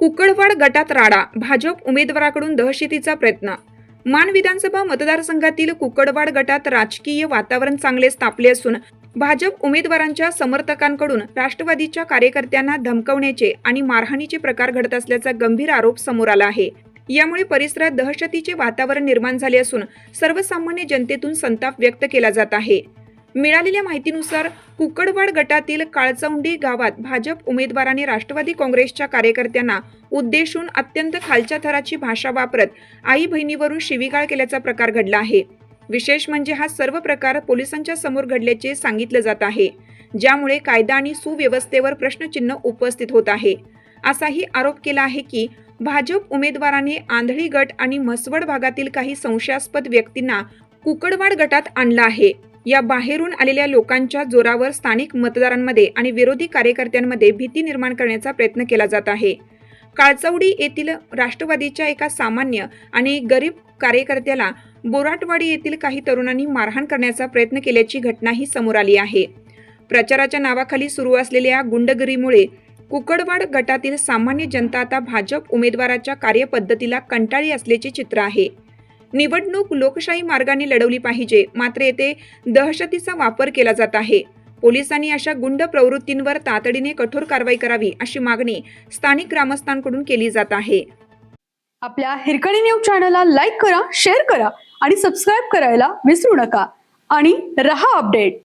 कुकडवाड गटात राडा भाजप उमेदवाराकडून दहशतीचा प्रयत्न. मान विधानसभा मतदारसंघातील कुकडवाड गटात राजकीय वातावरण चांगले तापले असून भाजप उमेदवारांच्या समर्थकांकडून राष्ट्रवादीच्या कार्यकर्त्यांना धमकवण्याचे आणि मारहाणीचे प्रकार घडत असल्याचा गंभीर आरोप समोर आला आहे. यामुळे परिसरात दहशतीचे वातावरण निर्माण झाले असून सर्वसामान्य जनतेतून संताप व्यक्त केला जात आहे. मिळालेल्या माहितीनुसार कुकडवाड गटातील काळचौंडी गावात भाजप उमेदवाराने राष्ट्रवादी काँग्रेसच्या कार्यकर्त्यांना उद्देशून अत्यंत खालच्या थराची भाषा वापरत आई बहिणीवरून शिवीगाळ केल्याचा प्रकार घडला आहे. विशेष म्हणजे हा सर्व प्रकार पोलिसांच्या समोर घडल्याचे सांगितलं जात आहे. ज्यामुळे कायदा आणि सुव्यवस्थेवर प्रश्नचिन्ह उपस्थित होत आहे. असाही आरोप केला आहे की भाजप उमेदवाराने आंधळी गट आणि म्हसवड भागातील काही संशयास्पद व्यक्तींना कुकडवाड गटात आणलं आहे. या बाहेरून आलेल्या लोकांच्या जोरावर स्थानिक मतदारांमध्ये आणि विरोधी कार्यकर्त्यांमध्ये भीती निर्माण करण्याचा प्रयत्न केला जात आहे. काळचौडी येथील राष्ट्रवादीच्या एका सामान्य आणि गरीब कार्यकर्त्याला बोराटवाडी येथील काही तरुणांनी मारहाण करण्याचा प्रयत्न केल्याची घटनाही समोर आली आहे. प्रचाराच्या नावाखाली सुरू असलेल्या गुंडगिरीमुळे कुकडवाड गटातील सामान्य जनता आता भाजप उमेदवाराच्या कार्यपद्धतीला कंटाळी असल्याचे चित्र आहे. निवडणूक लोकशाही मार्गाने लढवली पाहिजे. मात्र येथे दहशतीचा वापर केला जात आहे. पोलिसांनी अशा गुंड प्रवृत्तींवर तातडीने कठोर कारवाई करावी अशी मागणी स्थानिक ग्रामस्थांकडून केली जात आहे. आपल्या हिरकणी न्यूज चॅनलला लाईक करा शेअर करा आणि सबस्क्राईब करायला विसरू नका. आणि रहा अपडेट.